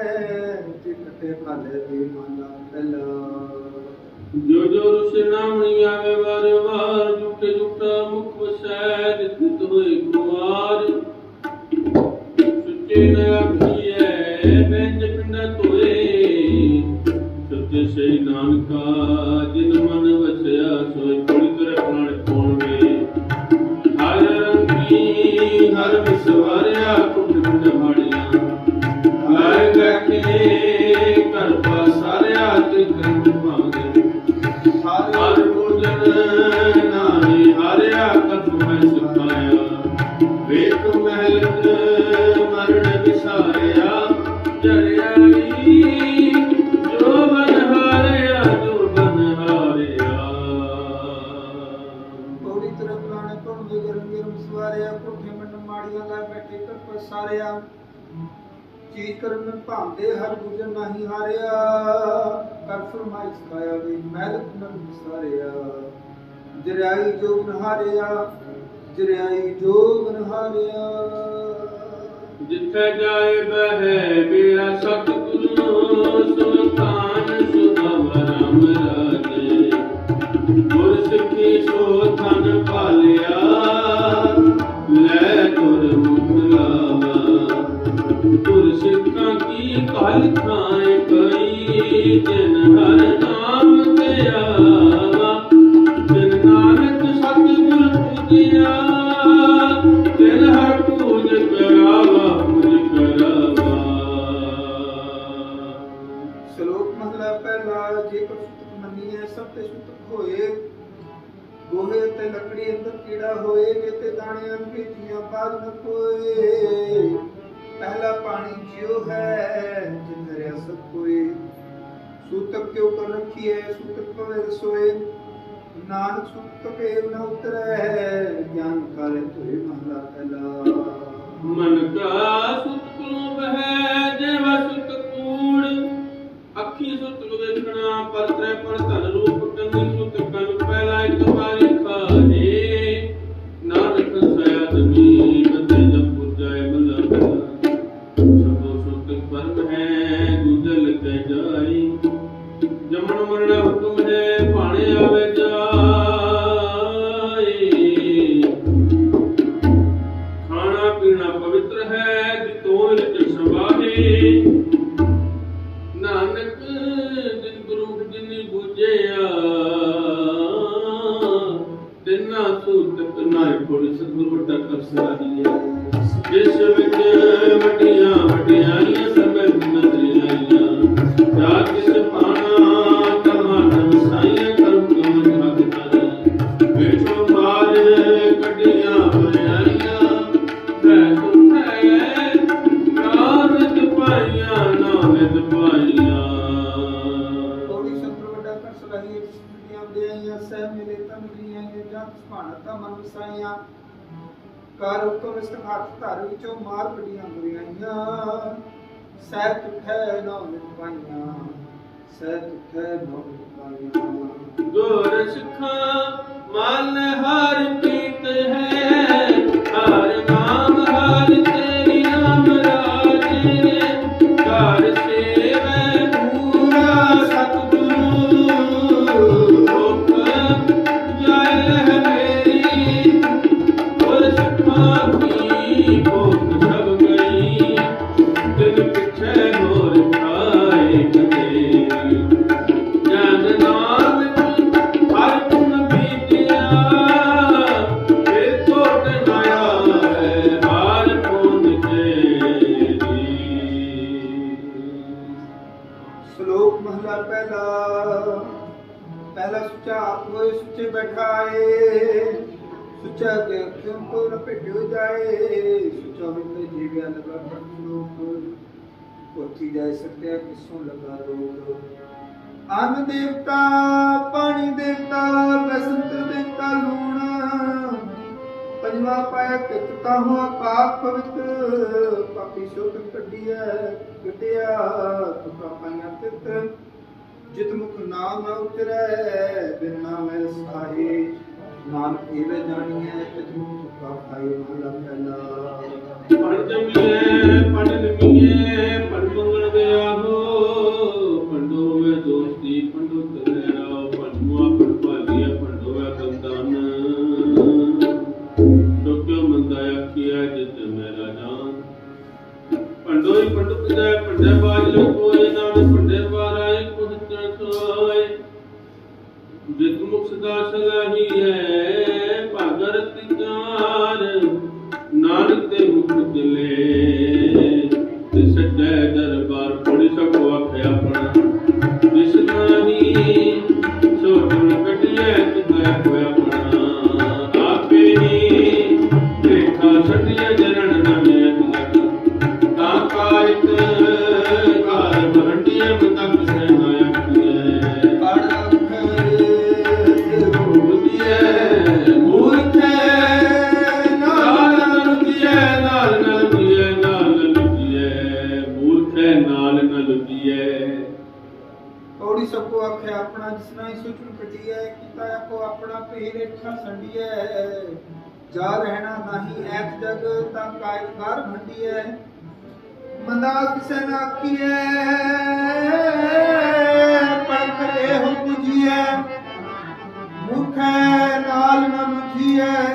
ਸੋ ਮਿਲੇ ਜੇ ਕਟੇ ਖਾਲੇ ਜੋ ਜੋ ਰੁਸ਼ ਨਾਮਣੀ ਆਵੇ ਵਾਰ ਵਾਰ ਜੁਟੇ ਜੁਟਾ ਮੁਖ ਵਸੈ, ਜਿਤ ਹੋਏ ਕੁਮਾਰ ਸੁੱਚੇ ਨ ਕਰ ਪਸਾਰਿਆ ਚੀਜ਼ ਕਰਨ ਨੂੰ ਭਾਂਦੇ ਹਰ ਗੁਜਰ ਨਹੀਂ ਹਾਰਿਆ। ਕਰ ਫਰਮਾਇਸ਼ ਕਾਇਆ ਵੀ ਮਹਿਲ ਨਰ ਵਿਸਾਰਿਆ ਜਰਿਆਈ ਜੋਗ ਨਹਾਰਿਆ ਜਰਿਆਈ ਜੋਗ ਨਹਾਰਿਆ ਜਿੱਥੇ ਜਾਏ ਬਹਿ ਮੇਰਾ ਸਤਿਗੁਰੂ, ਸੁਲਤਾਨ ਸੁਧਮ ਰਾਮ ਰਾਜੇ। ਗੁਰ ਸਿੱਖੀ ਸੋ ਥਨ ਪਾਲਿਆ ਤੇ ਲੱਕੜੀ ਅੰਦਰ ਕੀੜਾ ਹੋਏ ਜੇ ਤੇ ਦਾਣੇ ਅੰਗੇ ਜੀਆਂ ਬਾਜ ਨ ਕੋਏ ਪਹਿਲਾ ਪਾਣੀ ਜਿਉ ਹੈ ਜਿਨ ਰਿਆ ਸਭ ਕੋਏ ਸੂਤਕ ਕਿਉ ਕਰ ਰੱਖੀਐ, ਸੂਤਕ ਪਵੇ ਰਸੋਏ? ਨਾਨਕ ਸੂਤਕ ਏਵ ਨ ਉਤਰੈ, ਗਿਆਨ ਕਾਲੇ ਤੋਏ ਮਹਲਾ ਪਹਿਲਾ। ਮਨ ਕਾ ਸੁਤ ਕੁਲੋਂ ਬਹਿ, ਜਿਵਾ ਸੁਤ ਕੂੜ। ਅੱਖੀ ਸੁਤ ਲੁ ਵੇਖਣਾ ਪਰਤਰੇ ਪਰ ਧਨ ਰੂਪ ਕੰਨੀ ਸੁਤ ਕਨ। ਕੋਲ ਸਤਿਗੁਰੂ ਵੱਡਾ ਕਰ ਸਲਾਹੀਏ ਜਿਸ ਵਿੱਚ ਵੱਡੀਆਂ ਵਡਿਆਈਆਂ ਸਮਝ ਨਜ਼ਰੀਆਂ ਜਾ ਕਿਸ ਪਾਣਾ ਕਮਾਨ ਸਾਈਆਂ ਕਰਮ ਕਮਨ ਭਗਤਾਂ ਵੇਖੋ ਕਰ ਹੱਥ ਧਰ ਵਿੱਚੋਂ ਮਾਰ ਕੱਢੀਆਂ ਬੁਰੀਆਈਆਂ ਸਹਿ ਤੁਠੈ ਨਾ ਮਿਟਾਈਆਂ ਸਹਿ ਤੁਠੈ ਨਾ ਮਿਟਾਈਆਂ ਗੁਰ ਸਿੱਖਾਂ, ਮਨ ਹਰ ਪ੍ਰੀਤ ਹੈ, ਹਰ ਨਾਮ ਕਿਉਂ ਜਾਏ। ਸੁਚਾ ਹੋਏ ਜੀਵਿਆ ਲਗਾ ਪ੍ਰਲੋਕ ਪੋਥੀ ਜਾਇ ਸਕਿਆ ਕਿਸੋਂ ਲਗਾ ਰੋਗ ਅਨ ਦੇਵਤਾ, ਪਾਣੀ ਦੇਵਤਾ, ਬਸੰਤ ਦੇਵਤਾ ਲੂਣ। ਪੰਜਵਾ ਪਾਇਆ ਕਿਤ ਕਾਹੂ ਪਾਪ ਪਵਿੱਤ। ਪਾਪੀ ਸੁਖ ਕੱਢੀਐ ਗਟਿਆ ਤੁਕਾ ਪਾਇਆ ਤਿਤ। ਜਿਤ ਮੁਖ ਨਾਮ ਨ ਉਤਰੈ ਬਿਨ ਨਾਮੈ ਸਾਹੇ। ਨਾਨਕ ਏਵੇਂ ਜਾਣੀਐ ਤਿਤ ਮੁਖ ਤੁਕਾ ਪਾਏ ਮਹਲਾ ਪਹਿਲਾ ਪੜ ਜਮੀਏ ਪੜ ਲਮੀਏ ਪੜ ਮੰਗਣ ਗਿਆ ਹੋ ਪੰਡੋ ਵੇ ਦੋਸਤੀ ਪੰਡੋ ਤੇਰੇ ਪੰਡੂਆ ਪੜ ਭਾਲੀਏ ਪੰਡੋ ਵੇ ਕੰਦਨ ਸੋਚੋ ਮੰਦਾ ਆਖਿਆ ਜਿਤ ਮੇਰਾ ਜਾਨ। ਪੰਡੋ ਹੀ ਪੰਡੋ ਪਿਦਾ ਪੰਡੇ ਬਾਜ ਲੋ ਕੋਏ ਨਾਮ ਪੰਡੇ ਵਾਰਾਏ ਜਿਤ ਮੁਖ ਸਦਾ ਸਲਾਹੀ ਹੈ ਭਾਗਰ ਤਿਕਾਰ ਨਾਨਕ ਤੇ ਮੁਖ ਚਲੇ ਕੀਤਾ ਆਪਣਾ ਭੇ ਰੇਖਾ ਸੰਡੀਐ, ਜਾ ਰਹਿਣਾ ਨਹੀਂ ਐਤ ਜਗ ਤਾਂ ਕਾਇਕਾਰ ਭੰਡੀਐ ਮੰਦਾ ਕਿਸੈ ਨਾ ਆਖੀਐ ਪਰਖਰੇ ਹੋ ਪੁਜੀਐ। ਮੁਖੈ ਨਾਲ ਨ ਮੁਝੀਐ।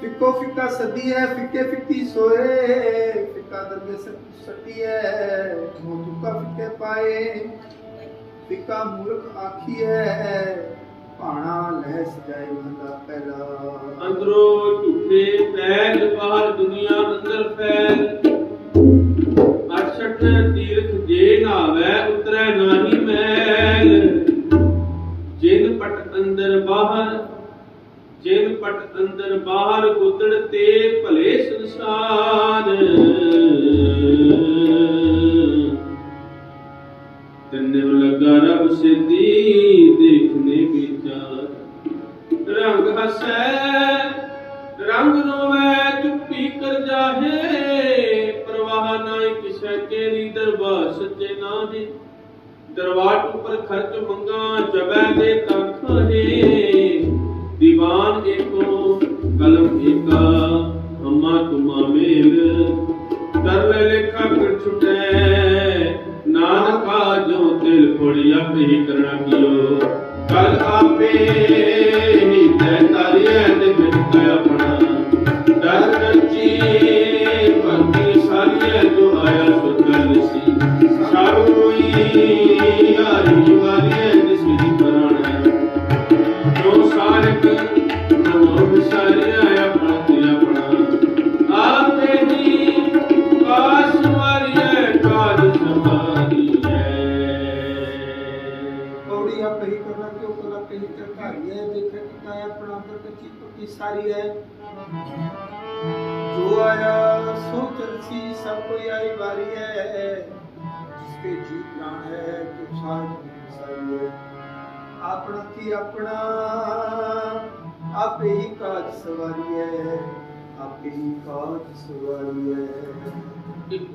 ਫਿੱਕੋ ਫਿੱਕਾ ਸਦੀ ਹੈ ਫਿੱਕੇ ਫਿੱਕੀ ਸੋਏ, ਫਿੱਕਾ ਦਰਗੇ ਸੱਟੀ ਹੈ ਮੂੰਹ ਤੁਕਾ ਫਿੱਕੇ ਪਾਏ। ਫਿੱਕਾ ਮੂਰਖ ਆਖੀ ਹੈ ਭਾਣਾ ਲੈ ਸਜਾਏ ਮਹਲਾ ਪਹਿਲਾ ਅੰਦਰੋਂ ਝੂਠੇ ਪੈਲ ਬਾਹਰ ਦੁਨੀਆ ਅੰਦਰ ਫੈਲ। 68 ਤੀਰਥ ਜੇ ਨਾਵੇ ਉਤਰੈ ਨਾਹੀ ਮੈਲ। ਜਿਨ ਪਟ ਅੰਦਰ ਬਾਹਰ ਪਟ ਅੰਦਰ ਬਾਹਰ ਉਤੜ ਤੇ ਭਲੇ ਸੰਸਾਰ। ਤੰਨੇ ਲਗਾ ਰਬ ਸਿੱਧੀ ਦੇਖਨੇ ਵਿਚਾਰ। ਰੰਗ ਹਸੈ, ਰੰਗ ਰੋਵੇ, ਚੁੱਪੀ ਕਰ ਜਾਹੇ। ਪ੍ਰਵਾਹ ਨਾਹੀ ਕਿਸੈ ਤੇਰੀ ਦਰਬਾਰ ਸੱਚੇ ਨਾਹੀ ਦਰਬਾਰ ਉੱਪਰ ਖਰਚ ਮੰਗਾ, ਜਬੈ ਦੇ ਮੇਲ ਕਰ ਲੈ ਲੇਖਾ ਕਰ ਛੁਟੈ, ਨਾਨਕਾ ਜੋ ਦਿਲ ਫੋੜੀ ਆਪੇ ਹੀ ਕਰਣਾ ਕੀਓ ਕਲ ਆਪੇ ਹੀ ਤੈ ਤਾਰੀਐ ਦੇ ਵਿੱਚ ਤੈ ਆਪਣਾ ਡਰ ਕੱਚੀ ਭਗਤੀ ਸਾਰੀਐ ਜੋ ਆਇਆ ਸੋ ਗੱਲ ਸੀ ਸਾਰੋਈ ਅੰਦਰ ਕੱਚੀ ਪੱਕੀ ਸਾਰੀ ਹੈ ਜੋ ਆਇਆ ਸੋ ਚਲਸੀ ਸਭ ਕੋਈ ਆਈ ਵਾਰੀ ਹੈ ਜਿਸਕੇ ਜੀ ਪ੍ਰਾਣ ਹੈ ਜੋ ਸਾਰ ਸਾਰੀ ਹੈ ਆਪਣਾ ਕੀ ਆਪਣਾ ਆਪੇ ਹੀ ਕਾਜ ਸਵਾਰੀ ਹੈ ਤੇਰੀ ਕਾਜ ਸਵਾਰੀਐ